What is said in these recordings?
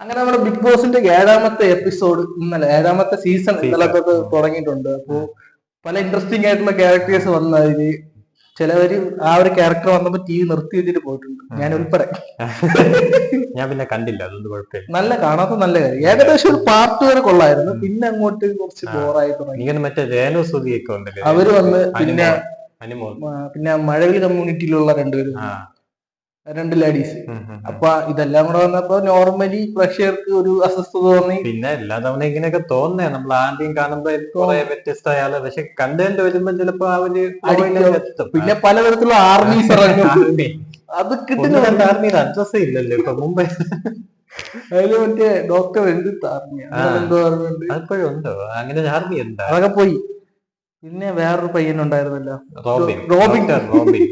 അങ്ങനെ നമ്മുടെ ബിഗ് ബോസിന്റെ ഏഴാമത്തെ എപ്പിസോഡ് ഇന്നലെ ഏഴാമത്തെ സീസൺ ഇന്നലെ തുടങ്ങിയിട്ടുണ്ട്. അപ്പോ പല ഇൻട്രസ്റ്റിംഗ് ആയിട്ടുള്ള ക്യാരക്ടേഴ്സ് വന്നതിന് ചിലവര് ആ ഒരു ക്യാരക്ടർ വന്നപ്പോ ടി വി നിർത്തി വെച്ചിട്ട് പോയിട്ടുണ്ട്. ഞാൻ ഉൾപ്പെടെ. ഞാൻ പിന്നെ കണ്ടില്ല അതുകൊണ്ട് കുഴപ്പമില്ല. നല്ല കാണാത്ത നല്ല കാര്യം. ഏകദേശം ഒരു പാർട്ട് വരെ കൊള്ളായിരുന്നു. പിന്നെ അങ്ങോട്ട് കുറച്ച് ബോറായി തുടങ്ങി. മറ്റേ രേണു സുതിയൊക്കെ ഉണ്ടല്ലേ? അവർ വന്ന് പിന്നെ പിന്നെ മഴവിൽ കമ്മ്യൂണിറ്റിയിലുള്ള രണ്ടുപേരും രണ്ട് ലേഡീസ്. അപ്പൊ ഇതെല്ലാം കൂടെ വന്നപ്പോ നോർമലി പ്രേക്ഷകർക്ക് ഒരു അസ്വസ്ഥത തോന്നി. പിന്നെ എല്ലാ തവണ ഇങ്ങനെയൊക്കെ തോന്നേ നമ്മൾ ആദ്യം കാണുമ്പോ കുറെ പക്ഷെ കണ്ടന്റ് വരുമ്പോ ചിലപ്പോ ആ ഒരു അടിക്കും. പിന്നെ പലതരത്തിലുള്ള ആർമീസ് ഇറങ്ങും. ആർമി അത് കിട്ടുന്നുണ്ട് കിട്ടുന്ന ആർമിയുടെ അഡ്രസ് ഇല്ലല്ലോ ഇപ്പൊ മുംബൈ അതിൽ മറ്റേ ഡോക്ടർ എന്ത് ആർമി എന്തോ ഉണ്ടോ? അങ്ങനെ ആർമി എന്താ അതൊക്കെ പോയി. പിന്നെ വേറൊരു പയ്യനുണ്ടായിരുന്നല്ലോ റോബിൻ. റോബിൻ. റോബിൻ.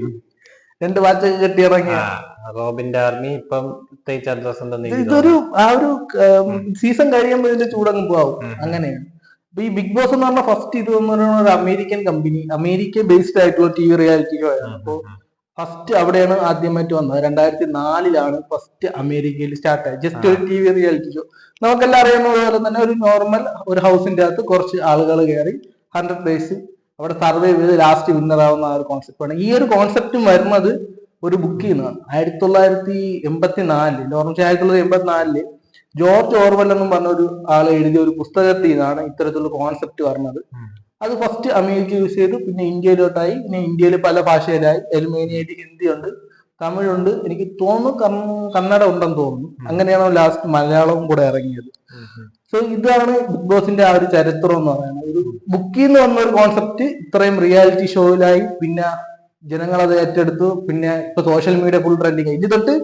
രണ്ട് വാച്ചൊക്കെ കെട്ടി ഇറങ്ങിയ. റോബിന്റെ ആർമി ഇപ്പം ഇതൊരു ആ ഒരു സീസൺ കഴിയുമ്പോൾ ഇതിന്റെ ചൂടങ്ങ് പോവും. അങ്ങനെയാണ്. അപ്പൊ ഈ ബിഗ് ബോസ് എന്ന് പറഞ്ഞ ഫസ്റ്റ് ഇത് എന്ന് പറയുന്ന ഒരു അമേരിക്കൻ കമ്പനി അമേരിക്ക ബേസ്ഡ് ആയിട്ടുള്ള ടി വി റിയാലിറ്റി ഷോ ആണ്. തോന്നുന്നു. അപ്പോ ഫസ്റ്റ് അവിടെയാണ് ആദ്യമായിട്ട് വന്നത്. രണ്ടായിരത്തി നാലിലാണ് ഫസ്റ്റ് അമേരിക്കയിൽ സ്റ്റാർട്ട് ആയത്. ജസ്റ്റ് ഒരു ടി വി റിയാലിറ്റി ഷോ നമുക്കെല്ലാം അറിയുന്ന പോലെ തന്നെ ഒരു നോർമൽ ഒരു ഹൗസിന്റെ അകത്ത് കുറച്ച് ആളുകൾ കയറി ഹൺഡ്രഡ് ഡേയ്സ് അവിടെ സർവേ ചെയ്ത് ലാസ്റ്റ് വിന്നർ ആവുന്ന ആ ഒരു കോൺസെപ്റ്റ് ആണ്. ഈ ഒരു കോൺസെപ്റ്റും വരുന്നത് ഒരു ബുക്കിൽ നിന്നാണ്. ആയിരത്തി തൊള്ളായിരത്തി എൺപത്തി നാലിൽ ഓർമ്മ ആയിരത്തി തൊള്ളായിരത്തി എൺപത്തി നാലിൽ ജോർജ് ഓർവൽ എന്നും പറഞ്ഞ ഒരു ആൾ എഴുതിയ ഒരു പുസ്തകത്തിൽ നിന്നാണ് ഇത്തരത്തിലുള്ള കോൺസെപ്റ്റ് വരുന്നത് അത് ഫസ്റ്റ് അമേരിക്ക യൂസ് ചെയ്തു പിന്നെ ഇന്ത്യയിലോട്ടായി പിന്നെ ഇന്ത്യയിൽ പല ഭാഷയിലായി. എൽമേനിയായിട്ട് ഹിന്ദി ഉണ്ട് തമിഴുണ്ട്. എനിക്ക് തോന്നുന്നു കന്നഡ ഉണ്ടെന്ന് തോന്നുന്നു. അങ്ങനെയാണ് ലാസ്റ്റ് മലയാളവും കൂടെ ഇറങ്ങിയത്. സോ ഇതാണ് ബിഗ് ബോസിന്റെ ആ ഒരു ചരിത്രം എന്ന് പറയുന്നത്. ഒരു ബുക്കിൽ നിന്ന് വന്ന ഒരു കോൺസെപ്റ്റ് ഇത്രയും റിയാലിറ്റി ഷോയിലായി പിന്നെ ജനങ്ങൾ അത് ഏറ്റെടുത്തു. പിന്നെ ഇപ്പൊ സോഷ്യൽ മീഡിയ ഫുൾ ട്രെൻഡിങ് ആയി. ഇത് തൊട്ട്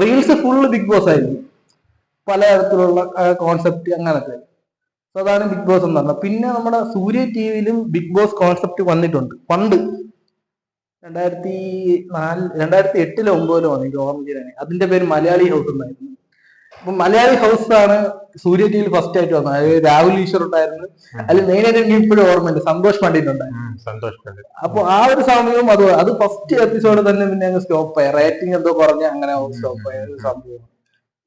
റീൽസ് ഫുൾ ബിഗ് ബോസ് ആയിരുന്നു പലതരത്തിലുള്ള കോൺസെപ്റ്റ് അങ്ങനത്തെ സോ അതാണ് ബിഗ് ബോസ് എന്ന് പറഞ്ഞത്. പിന്നെ നമ്മുടെ സൂര്യ ടി വിയിലും ബിഗ് ബോസ് കോൺസെപ്റ്റ് വന്നിട്ടുണ്ട്. പണ്ട്. രണ്ടായിരത്തി നാല് രണ്ടായിരത്തി എട്ടിലോ ഒമ്പതിലോ വന്നു എനിക്ക് ഓർമ്മ അതിന്റെ പേര് മലയാളി ഹൗസ് എന്നായിരുന്നു. അപ്പൊ മലയാളി ഹൗസ് ആണ് സൂര്യ ടി വിയിൽ ഫസ്റ്റ് ആയിട്ട് വന്നത്. അതായത് രാഹുൽ ഈശ്വർ ഉണ്ടായിരുന്നു. അതിൽ മെയിൻ ആയിട്ട് എനിക്ക് ഇപ്പോഴും ഓർമ്മയുണ്ട്. സന്തോഷ് പണ്ഡിറ്റ് ഉണ്ടായിരുന്നു. അപ്പൊ ആ ഒരു സമയവും അത് അത് ഫസ്റ്റ് എപ്പിസോഡ് തന്നെ പിന്നെ അങ്ങ് സ്റ്റോപ്പ് ആയി. റേറ്റിംഗ് എന്തോ കുറഞ്ഞ അങ്ങനെ സ്റ്റോപ്പ് ആയ ഒരു സംഭവം.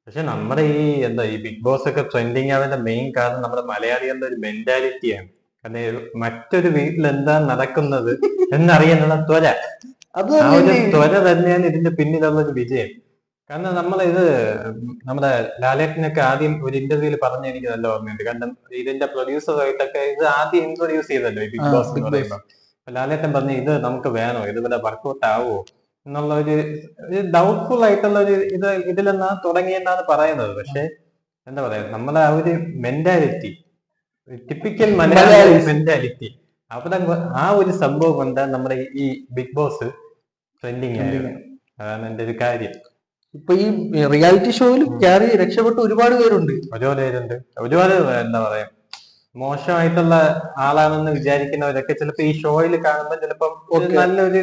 പക്ഷെ നമ്മുടെ ഈ എന്താ ഈ ബിഗ് ബോസ് ഒക്കെ ട്രെൻഡിങ് ആവാന്റെ മെയിൻ കാരണം നമ്മുടെ മലയാളികളുടെ ഒരു മെന്റാലിറ്റിയാണ് കാരണം മറ്റൊരു വീട്ടിൽ എന്താ നടക്കുന്നത് എന്നറിയാനുള്ള ത്വര. അത് ആ ഒരു ത്വര തന്നെയാണ് ഇതിന്റെ പിന്നിലുള്ള ഒരു വിജയം. കാരണം നമ്മൾ ഇത് നമ്മുടെ ലാലേട്ടനൊക്കെ ആദ്യം ഒരു ഇന്റർവ്യൂൽ പറഞ്ഞ എനിക്ക് നല്ല ഓർമ്മയുണ്ട്. കാരണം ഇതിന്റെ പ്രൊഡ്യൂസറായിട്ടൊക്കെ ഇത് ആദ്യം ഇൻട്രൊഡ്യൂസ് ചെയ്തല്ലോ ബിഗ് ബോസ് എന്ന്. പറയുമ്പോൾ ലാലേട്ടൻ പറഞ്ഞു ഇത് നമുക്ക് വേണോ? ഇത് ഇവിടെ വർക്കൗട്ട് ആവുമോ എന്നുള്ള ഒരു ഡൗട്ട്ഫുൾ ആയിട്ടുള്ള ഒരു ഇത് ഇതിലെന്നാ തുടങ്ങിയെന്നാണ് പറയുന്നത്. പക്ഷെ എന്താ പറയാ നമ്മളെ ആ ഒരു മെന്റാലിറ്റി ടിപ്പിക്കൽ മലയാളി. മെന്റാലിറ്റി അവിടെ ആ ഒരു സംഭവം കൊണ്ടാ നമ്മുടെ ഈ ബിഗ് ബോസ് ട്രെൻഡിങ് ആയത്. അതാണ് എന്റെ ഒരു കാര്യം. ഇപ്പൊ ഈ റിയാലിറ്റി ഷോയിൽ കയറി രക്ഷപ്പെട്ട് ഒരുപാട് പേരുണ്ട്. ഒരുപാട് പേരുണ്ട്. ഒരുപാട് എന്താ പറയാ? മോശമായിട്ടുള്ള ആളാണെന്ന് വിചാരിക്കുന്നവരൊക്കെ ചിലപ്പോ ഈ ഷോയിൽ കാണുമ്പോൾ ചിലപ്പോ നല്ലൊരു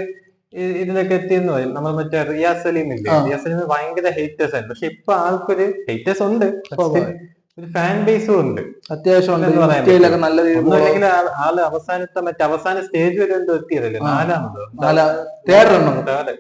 ഇതിലൊക്കെ എത്തിയെന്ന് പറയും. നമ്മൾ മറ്റേ റിയാസ് സലീം ഇല്ലേ. റിയാസ് സലീം ഭയങ്കര ഹേറ്റേഴ്സ് ആയിരുന്നു. പക്ഷെ ഇപ്പൊ ആൾക്കൊരു ഹേറ്റേഴ്സ് ഉണ്ട്. ഒരു ഫാൻ ബേസും ഉണ്ട്. അത്യാവശ്യം നല്ല രീതിയിൽ ആൾ അവസാനത്തെ മറ്റേ അവസാന സ്റ്റേജ് വരെ എന്തോ എത്തിയതല്ലേ? നാലാമത്? നാലാമതോ? നാലാ തേർഡ് എണ്ണം തേർഡ്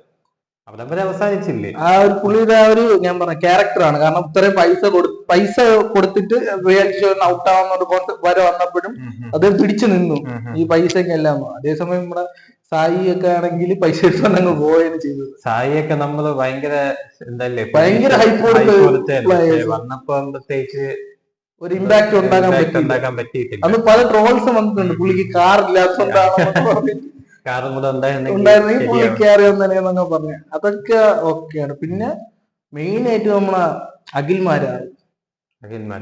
അവിടെ വരെ അവസാനിച്ചില്ലേ? ആ ഒരു പുള്ളിയുടെ ആ ഒരു ഞാൻ പറഞ്ഞ ക്യാരക്ടറാണ് കാരണം ഇത്രയും പൈസ കൊടു പൈസ കൊടുത്തിട്ട് റിയാലിറ്റി ഷോ ഔട്ട് ആവുന്ന ഒരു വരെ വന്നപ്പോഴും അത് പിടിച്ചു നിന്നു. ഈ പൈസയൊക്കെ എല്ലാം. അതേസമയം നമ്മുടെ സായി ഒക്കെ ആണെങ്കിൽ പൈസ എടുത്താൽ അങ്ങ് പോവുകയാണ് ചെയ്തത് ഒക്കെ നമ്മൾ ഭയങ്കര എന്തല്ലേ ഭയങ്കര ഹൈപ്പ് കൊടുത്ത്. വന്നപ്പോ പ്രത്യേകിച്ച് ഒരു ഇമ്പാക്ട് ഉണ്ടാക്കാൻ പറ്റിയിട്ടില്ല. അന്ന് പല ട്രോൾസും വന്നിട്ടുണ്ട്. പുള്ളിക്ക് കാർ ഇല്ലാത്തതുകൊണ്ടാണ് കാറും കൂടെ ഉണ്ടായിരുന്നെങ്കിൽ ഉണ്ടായിരുന്നെങ്കിൽ പുള്ളി ശരിയാവും. കയറി വന്നേന്നൊക്കെ പറഞ്ഞു. അതൊക്കെ ഓക്കെയാണ് പിന്നെ മെയിൻ ആയിട്ട് നമ്മളെ അഖിൽമാരാണ്.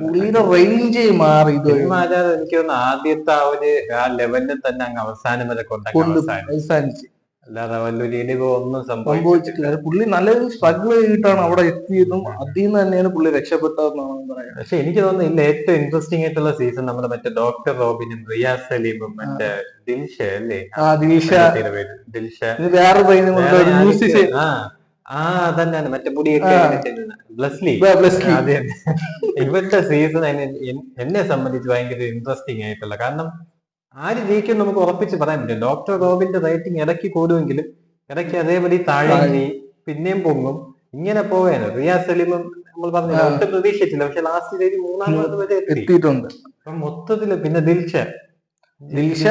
പുള്ളിയുടെ റേഞ്ച് മാറി എനിക്ക് തോന്നുന്നു ആദ്യത്തെ ആ ഒരു ആ ലെവലിൽ തന്നെ അങ്ങ് അവസാനം വരെ കൊണ്ടാക്കി കൊണ്ട് അവസാനം അവസാനിച്ച്. അല്ലാതെ ഇടിവോ ഒന്നും സംഭവിച്ചിട്ടില്ല. പുള്ളി നല്ലൊരു സ്ട്രഗിൾ ചെയ്തിട്ടാണ് അവിടെ എത്തിയതും അതിൽ നിന്ന് തന്നെയാണ് പുള്ളി രക്ഷപ്പെട്ടതെന്നാണ് പറയാം പക്ഷെ എനിക്ക് തോന്നുന്നു ഇതിൽ ഏറ്റവും ഇൻട്രസ്റ്റിംഗ് ആയിട്ടുള്ള സീസൺ നമ്മുടെ മറ്റേ ഡോക്ടർ റോബിനും റിയാസ് സലീമും മറ്റേ ദിൽഷ അല്ലേ? ദിൽഷ. വേറെ മ്യൂസിഷ്യൻ ആ ആ തന്നെയാണ് മറ്റേ മുടിയൊക്കെ. ബ്ലസ്ലി. ബ്ലസ്ലി. അതെ ഇവരുടെ സീസൺ എന്നെ സംബന്ധിച്ച് ഭയങ്കര ഇൻട്രസ്റ്റിംഗ് ആയിട്ടുള്ള. കാരണം ആര് ജയിക്കും നമുക്ക് ഉറപ്പിച്ച് പറയാൻ പറ്റും. ഡോക്ടർ റോബിന്റെ റേറ്റിംഗ് ഇടയ്ക്ക് കൂടുമെങ്കിലും ഇടയ്ക്ക് അതേപടി താഴെ. പിന്നെയും പൊങ്ങും. ഇങ്ങനെ പോവേനെ. റിയാസ് സലീമും നമ്മൾ പറഞ്ഞില്ല. ഒട്ടും പ്രതീക്ഷിച്ചില്ല. പക്ഷെ ലാസ്റ്റ് ഒരു മൂന്നാം വരെ എത്തിയിട്ടുണ്ട്. അപ്പൊ മൊത്തത്തിൽ പിന്നെ ദിൽഷ. ദിൽഷ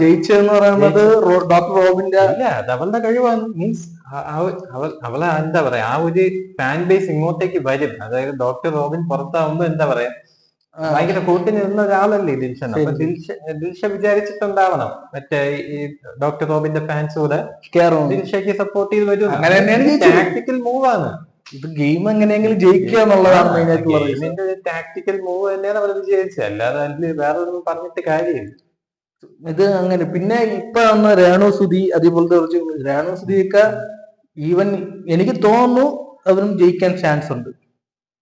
ജയിച്ചെന്ന് പറയുന്നത് ഡോക്ടർ റോബിന്റെ ഇല്ല അത് അവളുടെ കഴിവാണ്. മീൻസ് അവൾ അവളെ എന്താ പറയാ ആ ഒരു ഫാൻ ബേസ് ഇങ്ങോട്ടേക്ക് വരും. അതായത് ഡോക്ടർ റോബിൻ പുറത്താവുമ്പോ എന്താ പറയാ ഭയങ്കര കൂട്ടി നിന്ന ഒരാളല്ലേ ദിൽഷൻ? അപ്പൊ. ദിൽഷ ദിൽഷ വിചാരിച്ചിട്ടുണ്ടാവണം. മറ്റേ ഈ ഡോക്ടർ റോബിന്റെ ഫാൻസ് കൂടെ ദിൽഷയ്ക്ക് സപ്പോർട്ട് ചെയ്ത് വരും അങ്ങനെ തന്നെയാണ്. ടാക്ടിക്കൽ മൂവ് ആണ്. ഇത് ഗെയിം എങ്ങനെയെങ്കിലും ജയിക്കുക എന്നുള്ളതാണ് മെയിൻ ആയിട്ടുള്ളത് ഇതിന്റെ ടാക്ടിക്കൽ മൂവ് തന്നെയാണ് അവർ വിജയിച്ചത് അല്ലാതെ അതിൽ വേറെ ഒന്നും പറഞ്ഞിട്ട് കാര്യമില്ല. ഇത് അങ്ങനെ. പിന്നെ ഇപ്പൊ വന്ന രേണു സുധി അതേപോലത്തെ കുറച്ച് രേണു സുധിയൊക്കെ ഈവൻ എനിക്ക് തോന്നുന്നു അവരും ജയിക്കാൻ ചാൻസ് ഉണ്ട്.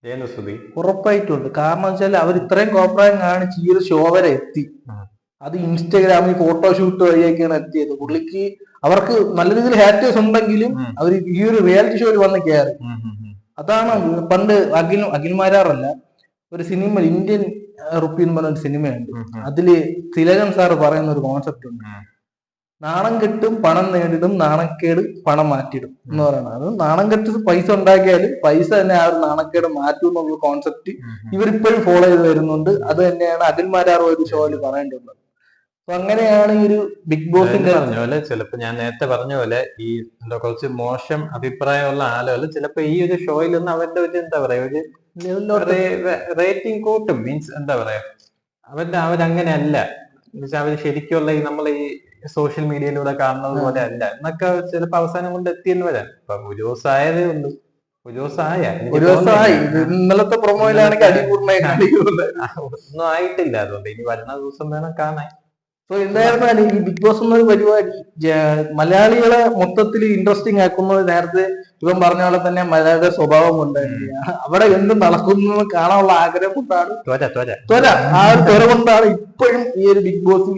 ജയനു സുധി ഉറപ്പായിട്ടുണ്ട്. കാരണം വെച്ചാൽ അവർ ഇത്രയും കോപ്രായം കാണിച്ച് ഈ ഒരു ഷോ വരെ എത്തി. അത് ഇൻസ്റ്റഗ്രാമിൽ ഫോട്ടോഷൂട്ട് വഴിയൊക്കെയാണ് എത്തിയത് പുള്ളിക്ക് അവർക്ക് നല്ല രീതിയിൽ ഹാറ്റേഴ്സ് ഉണ്ടെങ്കിലും. അവർ ഈ ഒരു റിയാലിറ്റി ഷോയിൽ വന്ന് കയറി അതാണ് പണ്ട് അഖിൽ അഖിൽമാരാറല്ല ഒരു സിനിമ ഇന്ത്യൻ റുപ്പി എന്ന് പറഞ്ഞ ഒരു സിനിമയുണ്ട് അതിൽ തിലകൻ സാർ പറയുന്ന ഒരു കോൺസെപ്റ്റ് ഉണ്ട്. നാണം കെട്ടും പണം നേടിടും നാണക്കേട് പണം മാറ്റിടും എന്ന് പറയുന്നത്. അത് നാണം കെട്ട് പൈസ ഉണ്ടാക്കിയാൽ പൈസ തന്നെ ആ ഒരു നാണക്കേട് മാറ്റും എന്നുള്ള കോൺസെപ്റ്റ് ഇവരിപ്പോഴും ഫോളോ ചെയ്ത് വരുന്നുണ്ട്. അത് തന്നെയാണ് അഖിൽമാരാർ ഒരു ഷോയിൽ പറയേണ്ടത് അപ്പൊ അങ്ങനെയാണ് ഈ ഒരു ബിഗ് ബോസിന്റെ പറഞ്ഞ പോലെ ചിലപ്പോ ഞാൻ നേരത്തെ പറഞ്ഞ പോലെ ഈ എന്താ കുറച്ച് മോശം അഭിപ്രായമുള്ള ആളുകൾ ചിലപ്പോ ഈ ഒരു ഷോയിൽ നിന്ന് അവരുടെ ഒരു എന്താ പറയാ ഒരു റേറ്റിംഗ് കൂട്ടും. മീൻസ് എന്താ പറയാ അവരുടെ അവരങ്ങനെയല്ല. എന്നുവെച്ചാൽ അവർ ശരിക്കുള്ള ഈ നമ്മൾ ഈ സോഷ്യൽ മീഡിയയിലൂടെ കാണുന്നത് പോലെ അല്ല. എന്നൊക്കെ ചിലപ്പോ അവസാനം കൊണ്ട് എത്തിയെന്ന് വരാം അപ്പൊ ഒരു ദിവസമായതേ ഉള്ളൂ. ഒരു ദിവസമായ. ഒരു ദിവസമായി. ഇന്നലത്തെ പ്രൊമോയിലാണെങ്കിൽ അടിപൂർണമായിട്ട് ഒന്നും ആയിട്ടില്ല. അതുകൊണ്ട് ഇനി വരുന്ന ദിവസം വേണം കാണാൻ. സോ എന്തായിരുന്നാലും ഈ ബിഗ് ബോസ് എന്നൊരു പരിപാടി. മലയാളികളെ മൊത്തത്തിൽ ഇൻട്രസ്റ്റിംഗ് ആക്കുന്നത് നേരത്തെ ഇവൻ പറഞ്ഞ പോലെ തന്നെ മലയാളിയുടെ സ്വഭാവം കൊണ്ട് അവിടെ എന്ത് നടക്കുന്നു കാണാനുള്ള ആഗ്രഹം കൊണ്ടാണ്. ത്വര ത്വര. ത്വര. ആ ഒരു ത്വര കൊണ്ടാണ് ഇപ്പോഴും ഈ ഒരു ബിഗ് ബോസ്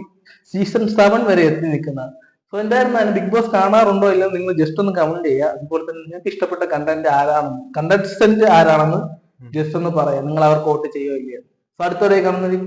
സീസൺ സെവൻ വരെ എത്തി നിൽക്കുന്നത് സോ എന്തായിരുന്നാലും ബിഗ് ബോസ് കാണാറുണ്ടോ ഇല്ലെന്ന് നിങ്ങൾ ജസ്റ്റ് ഒന്ന് കമന്റ് ചെയ്യുക. അതുപോലെ തന്നെ നിങ്ങൾക്ക് ഇഷ്ടപ്പെട്ട കണ്ടന്റ് ആരാണെന്ന് കണ്ടസ്റ്റന്റ് ആരാണെന്ന് ജസ്റ്റ് ഒന്ന് പറയാം. നിങ്ങൾ അവർക്ക് വോട്ട് ചെയ്യുകയോ ഇല്ലയോ. സോ അടുത്തൊരു കാണുന്നതിൽ